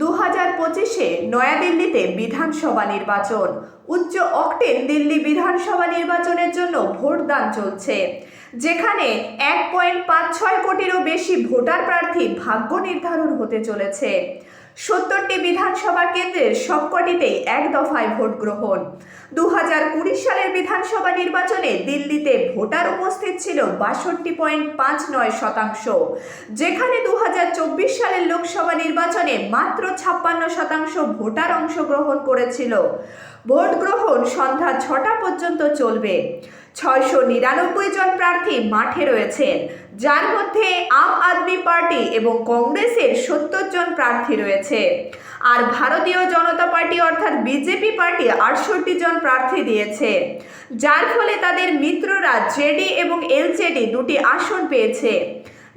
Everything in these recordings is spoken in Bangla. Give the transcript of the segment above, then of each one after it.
দু হাজার পঁচিশে নয়াদিল্লিতে বিধানসভা নির্বাচন। উচ্চ অক্টেন দিল্লি বিধানসভা নির্বাচনের জন্য ভোটদান চলছে, যেখানে এক পয়েন্ট পাঁচ ছয় কোটিরও বেশি ভোটার প্রার্থী ভাগ্য নির্ধারণ হতে চলেছে। সত্তরটি বিধানসভা কেন্দ্রের সবকটিতেই এক দফায় ভোট গ্রহণ। দু হাজার কুড়ি সালের বিধানসভা নির্বাচনে দিল্লিতে ভোটার উপস্থিত ছিল বাষট্টি পয়েন্ট পাঁচ নয় শতাংশ। যেখানে দু হাজার চব্বিশ সালের লোকসভা নির্বাচনে মাত্র ছাপ্পান্ন শতাংশ ভোটার অংশগ্রহণ করেছিল। ভোট গ্রহণ সন্ধ্যা ছটা পর্যন্ত চলবে। ছয়শো নিরানব্বই জন প্রার্থী মাঠে রয়েছেন। যার মধ্যে আম আদমি পার্টি এবং কংগ্রেসের সত্তর জন প্রার্থী রয়েছে। আর ভারতীয় জনতা পার্টি অর্থাৎ বিজেপি পার্টি আটষট্টি জন প্রার্থী দিয়েছে। যার ফলে তাদের মিত্ররা জেডি এবং এলজেডি দুটি আসন পেয়েছে।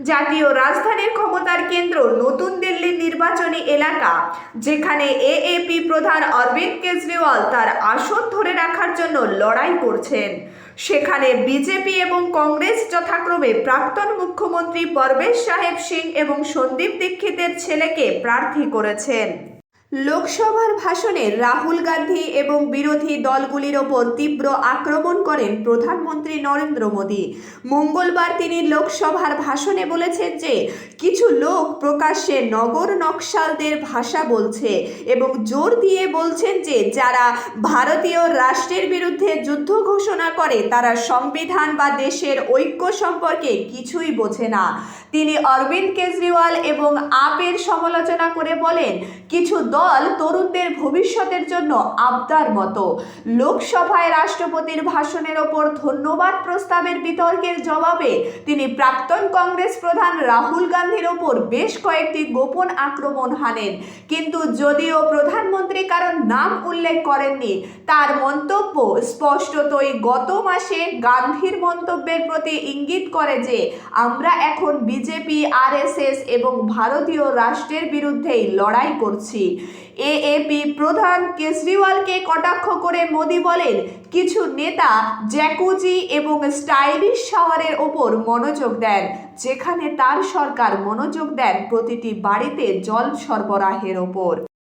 জাতীয় রাজধানীর ক্ষমতার কেন্দ্র নতুন দিল্লির নির্বাচনী এলাকা, যেখানে এএপি প্রধান অরবিন্দ কেজরিওয়াল তার আসন ধরে রাখার জন্য লড়াই করছেন। সেখানে বিজেপি এবং কংগ্রেস যথাক্রমে প্রাক্তন মুখ্যমন্ত্রী পরবেশ সাহেব সিং এবং সন্দীপ দীক্ষিতের ছেলেকে প্রার্থী করেছেন। লোকসভার ভাষণে রাহুল গান্ধী এবং বিরোধী দলগুলির ওপর তীব্র আক্রমণ করেন প্রধানমন্ত্রী নরেন্দ্র মোদী। মঙ্গলবার তিনি লোকসভার ভাষণে বলেছেন যে, কিছু লোক প্রকাশ্যে নগর নকশালদের ভাষা বলছে এবং জোর দিয়ে বলছেন যে, যারা ভারতীয় রাষ্ট্রের বিরুদ্ধে যুদ্ধ ঘোষণা করে, তারা সংবিধান বা দেশের ঐক্য সম্পর্কে কিছুই বোঝে না। তিনি অরবিন্দ কেজরিওয়াল এবং আপের সমালোচনা করে বলেন, কিছু দল তরুণদের ভবিষ্যতের জন্য আবদার মতো। লোকসভায় রাষ্ট্রপতির ভাষণের ওপর ধন্যবাদ প্রস্তাবের বিতর্কের জবাবে তিনি প্রাক্তন কংগ্রেস প্রধান রাহুল গান্ধীর ওপর বেশ কয়েকটি গোপন আক্রমণ হানেন। কিন্তু যদিও প্রধানমন্ত্রী কারণ নাম উল্লেখ করেননি, তার মন্তব্য স্পষ্টতই গত মাসে গান্ধীর মন্তব্যের প্রতি ইঙ্গিত করে যে, আমরা এখন বিজেপি, আরএসএস এবং ভারতীয় রাষ্ট্রের বিরুদ্ধেই লড়াই করছি। এএপি প্রধান কেজরিওয়ালকে কটাক্ষ করে মোদি বলেন, কিছু নেতা জ্যাকুজি এবং স্টাইলিশ শাওয়ারের ওপর মনোযোগ দেন, যেখানে তার সরকার মনোযোগ দেন প্রতিটি বাড়িতে জল সরবরাহের ওপর।